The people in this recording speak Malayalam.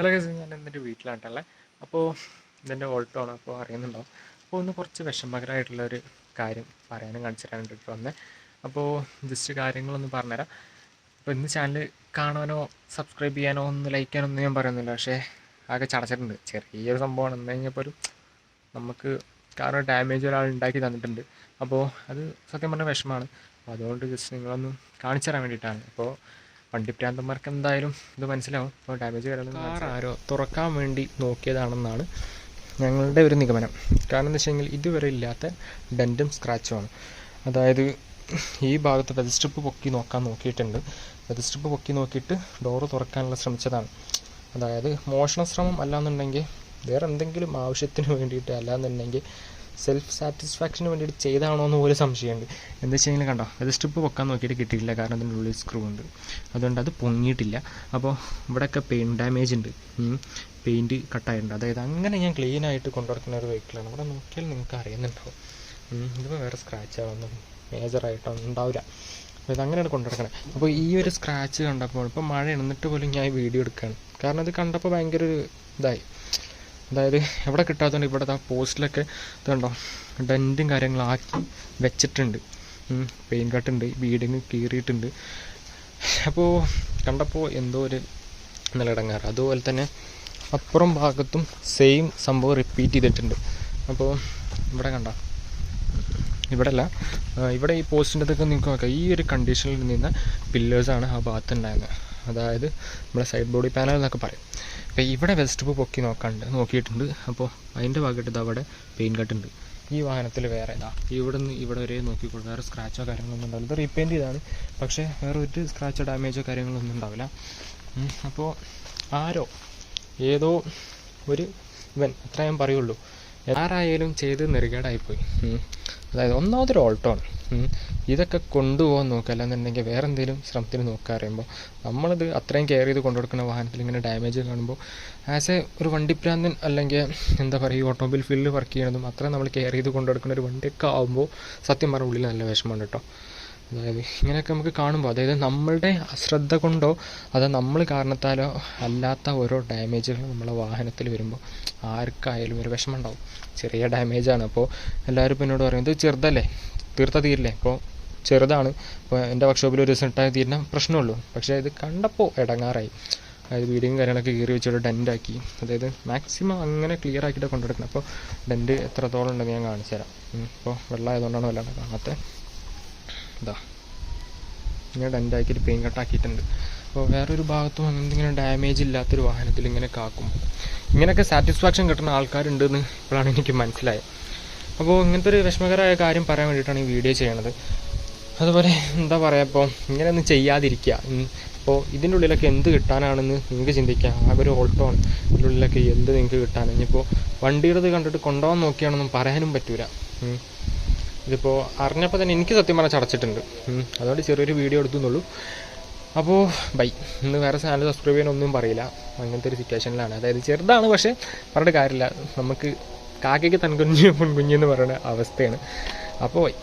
ഹലോ ഗസ് ഞാൻ എന്റെ വീട്ടിലാണ്ടല്ലേ അപ്പോൾ ഇതിന്റെ ഓൾട്ടോ അപ്പോൾ അറിയുന്നുണ്ടാവും. അപ്പോൾ ഒന്ന് കുറച്ച് വിഷമകരമായിട്ടുള്ളൊരു കാര്യം പറയാനും കാണിച്ചു തരാൻ വേണ്ടിയിട്ട് വന്നേ. അപ്പോൾ ജസ്റ്റ് കാര്യങ്ങളൊന്ന് പറഞ്ഞുതരാം. അപ്പോൾ ഇന്ന് ചാനൽ കാണാനോ സബ്സ്ക്രൈബ് ചെയ്യാനോ ഒന്ന് ലൈക്ക് ചെയ്യാനോ ഒന്നും ഞാൻ പറയുന്നില്ല. പക്ഷേ ആകെ ചടച്ചിട്ടുണ്ട്. ചെറിയൊരു സംഭവമാണ്. എന്ന് കഴിഞ്ഞപ്പോൾ ഒരു നമുക്ക് കാരണം ഡാമേജ് ഒരാൾ ഉണ്ടാക്കി തന്നിട്ടുണ്ട്. അപ്പോൾ അത് സത്യം പറഞ്ഞാൽ വിഷമമാണ് അപ്പോൾ അതുകൊണ്ട് ജസ്റ്റ് നിങ്ങളൊന്ന് കാണിച്ചു തരാൻ വേണ്ടിയിട്ടാണ്. അപ്പോൾ വണ്ടിപ്രാന്തന്മാർക്ക് എന്തായാലും ഇത് മനസ്സിലാവും. അപ്പോൾ ഡാമേജ് കാർ ആരോ തുറക്കാൻ വേണ്ടി നോക്കിയതാണെന്നാണ് ഞങ്ങളുടെ ഒരു നിഗമനം. കാരണം എന്താ വെച്ചാൽ ഇതുവരെ ഇല്ലാത്ത ഡെന്റും സ്ക്രാച്ചുമാണ് അതായത് ഈ ഭാഗത്ത് വെൽ സ്ട്രിപ്പ് പൊക്കി നോക്കാൻ നോക്കിയിട്ടുണ്ട്. വെൽ സ്ട്രിപ്പ് പൊക്കി നോക്കിയിട്ട് ഡോറ് തുറക്കാനുള്ള ശ്രമിച്ചതാണ്. അതായത് മോഷണ ശ്രമം അല്ലാന്നുണ്ടെങ്കിൽ വേറെ എന്തെങ്കിലും ആവശ്യത്തിന് വേണ്ടിയിട്ട് അല്ലാന്നുണ്ടെങ്കിൽ സെൽഫ് സാറ്റിസ്ഫാക്ഷന് വേണ്ടിയിട്ട് ചെയ്താണോ എന്ന് പോലും സംശയമുണ്ട്. എന്താ വെച്ച് കഴിഞ്ഞാൽ കണ്ടോ അത് സ്ട്രിപ്പ് പൊക്കാൻ നോക്കിയിട്ട് കിട്ടിയില്ല കാരണം അതിന്റെ ഉള്ളിൽ സ്ക്രൂ ഉണ്ട്. അതുകൊണ്ട് അത് പൊങ്ങിയിട്ടില്ല. അപ്പോൾ ഇവിടെയൊക്കെ പെയിന്റ് ഡാമേജ് ഉണ്ട്. പെയിന്റ് കട്ടായിട്ടുണ്ട് അതായത് അങ്ങനെ ഞാൻ ക്ലീൻ ആയിട്ട് കൊണ്ടുനടക്കുന്ന ഒരു വെഹിക്കിളാണ് ഇവിടെ നോക്കിയാൽ നിങ്ങൾക്ക് അറിയുന്നുണ്ടാവും. ഇതിപ്പോൾ വേറെ സ്ക്രാച്ച് ആവുന്നു. മേജറായിട്ടൊന്നും ഉണ്ടാവില്ല. അപ്പോൾ ഇതങ്ങനെയാണ് കൊണ്ടുനടക്കണത് അപ്പോൾ ഈ ഒരു സ്ക്രാച്ച് കണ്ടപ്പോൾ ഇപ്പോൾ മഴ എണ്ണിട്ട് പോലും ഞാൻ വീഡിയോ എടുക്കുകയാണ്. കാരണം ഇത് കണ്ടപ്പോൾ ഭയങ്കര ഒരു ഇതായി. അതായത് എവിടെ കിട്ടാത്തതുകൊണ്ട് ഇവിടെ ആ പോസ്റ്റിലൊക്കെ ഇതുണ്ടോ ഡെന്റും കാര്യങ്ങളാക്കി വെച്ചിട്ടുണ്ട്. പെയിൻ കട്ടുണ്ട് ബീഡിങ് കീറിയിട്ടുണ്ട്. അപ്പോൾ കണ്ടപ്പോൾ എന്തോ ഒരു നിലടങ്ങാറ് അതുപോലെ തന്നെ അപ്പുറം ഭാഗത്തും സെയിം സംഭവം റിപ്പീറ്റ് ചെയ്തിട്ടുണ്ട്. അപ്പോൾ ഇവിടെ കണ്ട ഇവിടെ അല്ല ഇവിടെ ഈ പോസ്റ്റിന്റെ അതൊക്കെ നിങ്ങൾക്ക് നോക്കാം ഈ ഒരു കണ്ടീഷനിൽ നിന്ന പില്ലേഴ്സാണ് ആ ഭാഗത്ത് ഉണ്ടായിരുന്നത് അതായത് നമ്മുടെ സൈഡ് ബോഡി പാനൽ എന്നൊക്കെ പറയും. അപ്പോൾ ഇവിടെ വെസ്റ്റ് പൊക്കി നോക്കാണ്ട് നോക്കിയിട്ടുണ്ട്. അപ്പോൾ അതിന്റെ ഭാഗമായിട്ട് ഇത് അവിടെ പെയിൻ കട്ടുണ്ട് ഈ വാഹനത്തിൽ വേറെ ഇതാ ഇവിടെ നിന്ന് ഇവിടെ വരെ നോക്കിക്കോളൂ. വേറെ സ്ക്രാച്ചോ കാര്യങ്ങളൊന്നും ഉണ്ടാവില്ല. ഇത് റീപെയിന്റ് ചെയ്താണ് പക്ഷേ വേറെ ഒരു സ്ക്രാച്ചോ ഡാമേജോ കാര്യങ്ങളൊന്നും ഉണ്ടാവില്ല. അപ്പോൾ ആരോ ഏതോ ഒരു ഇവൻ അത്ര ഞാൻ പറയുള്ളൂ. ആരായാലും ചെയ്ത് നെറുകേടായിപ്പോയി. അതായത് ഒന്നാമതൊരു ഓൾട്ടോണ് ഇതൊക്കെ കൊണ്ടുപോകാൻ നോക്കുക. അല്ലാന്നുണ്ടെങ്കിൽ വേറെ എന്തെങ്കിലും ശ്രമത്തിന് നോക്കുക അറിയുമ്പോൾ നമ്മളിത് അത്രയും കെയർ ചെയ്ത് കൊണ്ടുകൊടുക്കുന്ന വാഹനത്തിൽ ഇങ്ങനെ ഡാമേജ് കാണുമ്പോൾ ആസ് എ ഒരു വണ്ടിപ്രാന്തൻ അല്ലെങ്കിൽ എന്താ പറയുക ഈ ഓട്ടോമൊബൈൽ ഫീൽഡിൽ വർക്ക് ചെയ്യണതും അത്രയും നമ്മൾ കെയർ ചെയ്ത് കൊണ്ടുകൊടുക്കുന്ന ഒരു വണ്ടിയൊക്കെ ആകുമ്പോൾ സത്യം പറഞ്ഞ ഉള്ളിൽ നല്ല വിഷമമുണ്ട് കേട്ടോ. അതായത് ഇങ്ങനെയൊക്കെ നമുക്ക് കാണുമ്പോൾ അതായത് നമ്മളുടെ അശ്രദ്ധ കൊണ്ടോ അതോ നമ്മൾ കാരണത്താലോ അല്ലാത്ത ഓരോ ഡാമേജുകൾ നമ്മളെ വാഹനത്തിൽ വരുമ്പോൾ ആർക്കായാലും ഒരു വിഷമം ഉണ്ടാവും ചെറിയ ഡാമേജാണ് അപ്പോൾ എല്ലാവരും ഇപ്പോൾ എന്നോട് പറയും ഇത് ചെറുതല്ലേ? തീർത്ത തീരില്ലേ? അപ്പോൾ ചെറുതാണ്. ഇപ്പോൾ എന്റെ വർക്ക്ഷോപ്പിൽ ഒരു ദിവസം ഇട്ടാൽ തീരുന്ന പ്രശ്നമുള്ളൂ. പക്ഷേ ഇത് കണ്ടപ്പോൾ ഇടങ്ങാറായി അതായത് വീഡിയോയും കാര്യങ്ങളൊക്കെ കീറി വെച്ചിട്ട് ഡെന്റാക്കി അതായത് മാക്സിമം അങ്ങനെ ക്ലിയർ ആക്കിയിട്ട് കൊണ്ടുനടക്കുന്നത് അപ്പോൾ ഡെന്റ് എത്രത്തോളം ഉണ്ടെന്ന് ഞാൻ കാണിച്ചു തരാം ഇപ്പോൾ വെള്ളം ആയതുകൊണ്ടാണ് വല്ലാണ്ട് കാണാത്തത് ഇതാ. ഇങ്ങനെ ഡെന്റാക്കിയിട്ട് പെയിൻ കട്ടാക്കിയിട്ടുണ്ട് അപ്പോൾ വേറൊരു ഭാഗത്തും അങ്ങനത്തെ ഇങ്ങനെ ഡാമേജ് ഇല്ലാത്തൊരു വാഹനത്തിൽ ഇങ്ങനെ കാക്കും. ഇങ്ങനെയൊക്കെ സാറ്റിസ്ഫാക്ഷൻ കിട്ടുന്ന ആൾക്കാരുണ്ടെന്ന് ഇപ്പോഴാണ് എനിക്ക് മനസ്സിലായത്. അപ്പോൾ ഇങ്ങനത്തെ ഒരു വിഷമകരമായ കാര്യം പറയാൻ വേണ്ടിയിട്ടാണ് ഈ വീഡിയോ ചെയ്യണത്. അതുപോലെ എന്താ പറയുക ഇപ്പോൾ ഇങ്ങനെയൊന്നും ചെയ്യാതിരിക്കുക. അപ്പോൾ ഇതിന്റെ ഉള്ളിലൊക്കെ എന്ത് കിട്ടാനാണെന്ന് നിങ്ങൾക്ക് ചിന്തിക്കാം. ആകെ ഒരു ഓൾട്ടോ ആണ്. ഇതിന്റെ ഉള്ളിലൊക്കെ എന്ത് നിങ്ങൾക്ക് കിട്ടാൻ ഇനിയിപ്പോൾ വണ്ടിയുടെ കണ്ടിട്ട് കൊണ്ടുപോകാൻ നോക്കിയാണെന്നും പറയാനും പറ്റൂല. ഇതിപ്പോൾ അറിഞ്ഞപ്പോൾ തന്നെ എനിക്ക് സത്യം പറഞ്ഞാൽ ചടച്ചിട്ടുണ്ട്. അതുകൊണ്ട് ചെറിയൊരു വീഡിയോ എടുത്തുന്നുള്ളൂ. അപ്പോൾ ബൈ ഇന്ന് വേറെ ചാനൽ സബ്സ്ക്രൈബ് ചെയ്യാനൊന്നും പറയില്ല. അങ്ങനത്തെ ഒരു സിറ്റുവേഷനിലാണ് അതായത് ചെറുതാണ് പക്ഷേ പറഞ്ഞിട്ട് കാര്യമില്ല. നമുക്ക് കാക്കയ്ക്ക് തൻകുഞ്ഞ് പൊൻകുഞ്ഞ് എന്ന് പറയുന്ന അവസ്ഥയാണ്. അപ്പോൾ ബൈ